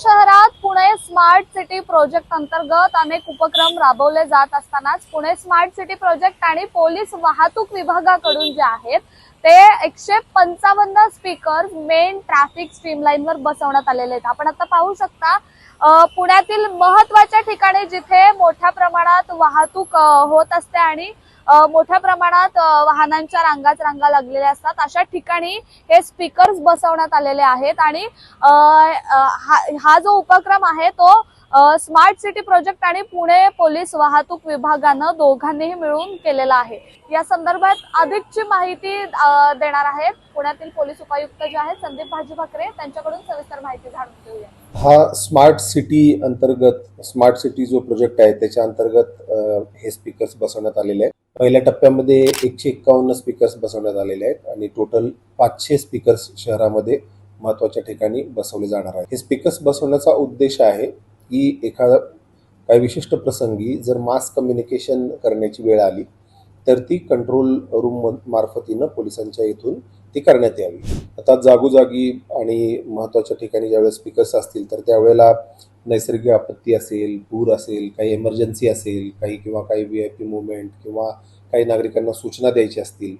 शहरात Pune smart city project अंतर्गत अनेक उपक्रम राबवले जात असतानाच पुणे स्मार्ट सिटी प्रोजेक्ट आणि पोलीस वाहतूक विभागाकडून जे आहेत ते एकशे पंचावन्न स्पीकर मेन ट्रॅफिक स्ट्रीमलाईन वर बसवण्यात आलेले आहेत. आपण आता पाहू शकता पुण्यातील महत्त्वाच्या ठिकाणी जिथे मोठ्या प्रमाणात वाहतूक होत असते आणि मोठ्या प्रमाणात वाहनांच्या रांगाच रांगा लागलेल्या असतात. अशा ठिकाणी हे स्पीकर्स बसवण्यात आलेले आहेत आणि हा हा जो उपक्रम आहे तो स्मार्ट सिटी प्रोजेक्ट आणि पुणे पोलीस वाहतूक विभागानं दोघांनीही मिळून केलेला आहे. या संदर्भात अधिकची माहिती देणार आहेत पुण्यातील पोलीस उपायुक्त जे आहेत संदीप भाजी भाकरे. त्यांच्याकडून सविस्तर माहिती जाणून घेऊया. हा स्मार्ट सिटी अंतर्गत स्मार्ट सिटी जो प्रोजेक्ट आहे त्याच्या अंतर्गत हे स्पीकर्स बसवण्यात आलेले आहेत. पहिल्या टप्प्यामध्ये एकशे एक्कावन्न स्पीकर्स बसवण्यात आलेले आहेत आणि टोटल पाचशे स्पीकर्स शहरामध्ये महत्त्वाच्या ठिकाणी बसवले जाणार आहेत. हे स्पीकर्स बसवण्याचा उद्देश आहे की एखादा काही विशिष्ट प्रसंगी जर मास कम्युनिकेशन करण्याची वेळ आली तर ती कंट्रोल रूम मार्फतीनं पोलिसांच्या इथून ती करण्यात यावी. आता जागोजागी आणि महत्त्वाच्या ठिकाणी ज्यावेळेस स्पीकर्स असतील तर त्यावेळेला नैसर्गिक आपत्ती असेल पूर असेल काही एमर्जन्सी असेल काही किंवा काही व्ही आय पी मुवमेंट किंवा काही नागरिकांना सूचना द्यायची असतील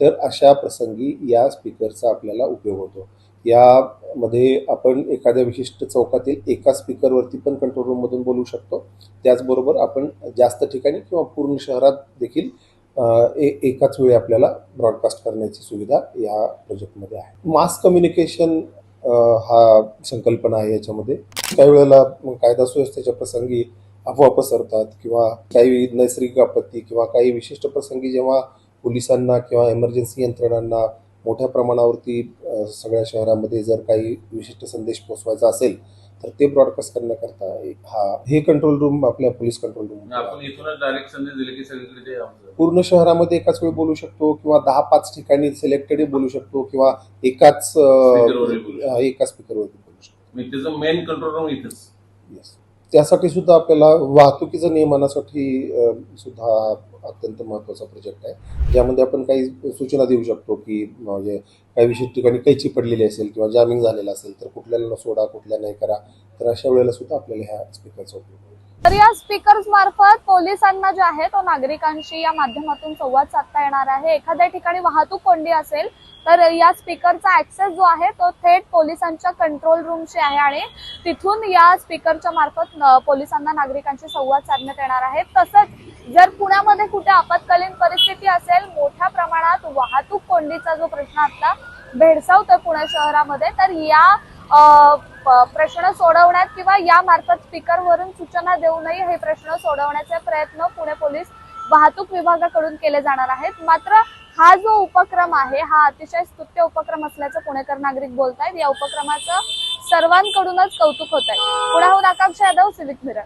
तर अशा प्रसंगी या स्पीकरचा आपल्याला उपयोग होतो. यामध्ये आपण एखाद्या विशिष्ट चौकातील एका स्पीकरवरती पण कंट्रोल रूममधून बोलू शकतो. त्याचबरोबर आपण जास्त ठिकाणी किंवा पूर्ण शहरात देखील ए- एकाच वेळी आपल्याला ब्रॉडकास्ट करण्याची सुविधा या प्रोजेक्टमध्ये आहे. मास कम्युनिकेशन हा संकल्पना आहे याच्यामध्ये. काही वेळेला कायदा सुव्यवस्थेच्या प्रसंगी अफवा पसरतात किंवा काही नैसर्गिक आपत्ती किंवा काही विशिष्ट प्रसंगी जेव्हा पोलिसांना किंवा इमर्जन्सी यंत्रणांना मोठ्या प्रमाणावरती सगळ्या शहरामध्ये जर काही विशिष्ट संदेश पोचवायचा असेल तर ते ब्रॉडकास्ट करण्याकरता हा हे कंट्रोल रूम आपल्या पोलीस कंट्रोल रूम आपण इथूनच डायरेक्ट संदेश दिले की सगळीकडे ते आमचं. पूर्ण शहरामध्ये एकाच वेळी बोलू शकतो किंवा दहा पाच ठिकाणी सिलेक्टेड बोलू शकतो किंवा एकाच अ, Speakerवरही बोलू हा, एका स्पीकरवरती बोलू शकतो. त्याचं मेन कंट्रोल रूम इथंच. त्यासाठी सुद्धा आपल्याला वाहतुकीचं नियमनासाठी सुद्धा अत्यंत महत्त्वाचा प्रोजेक्ट आहे. ज्यामध्ये आपण काही सूचना देऊ शकतो की म्हणजे काही विशिष्ट ठिकाणी कैची पडलेली असेल किंवा जामिंग झालेला असेल तर कुठल्याला सोडा कुठल्या नाही करा तर अशा वेळेला सुद्धा आपल्याला ह्या स्पीकरचा उपयोग होईल तर या स्पीकर्स मार्फत पोलिसांना जे आहे तो नागरिकांशी या माध्यमातून संवाद साधता येणार आहे. एखाद्या ठिकाणी वाहतूक कोंडी असेल तर या स्पीकरचा ऍक्सेस जो आहे तो थेट पोलिसांच्या कंट्रोल रूमशी आहे आणि तिथून या स्पीकरच्या मार्फत पोलिसांना नागरिकांशी संवाद साधण्यात येणार आहे. तसंच जर पुण्यामध्ये कुठे आपत्कालीन परिस्थिती असेल मोठ्या प्रमाणात वाहतूक कोंडीचा जो प्रश्न आता भेडसावतोय पुणे शहरामध्ये तर या प्रश्न सोडवण्यात किंवा या मार्फत स्पीकरवरून सूचना देऊनही हे प्रश्न सोडवण्याचे प्रयत्न पुणे पोलीस वाहतूक विभागाकडून केले जाणार आहेत. मात्र हा जो उपक्रम आहे हा अतिशय स्तुत्य उपक्रम असल्याचं पुणेकर नागरिक बोलतायत. या उपक्रमाचं सर्वांकडूनच कौतुक होत आहे पुण्याहून आकांक्षा यादव सिविक मिरर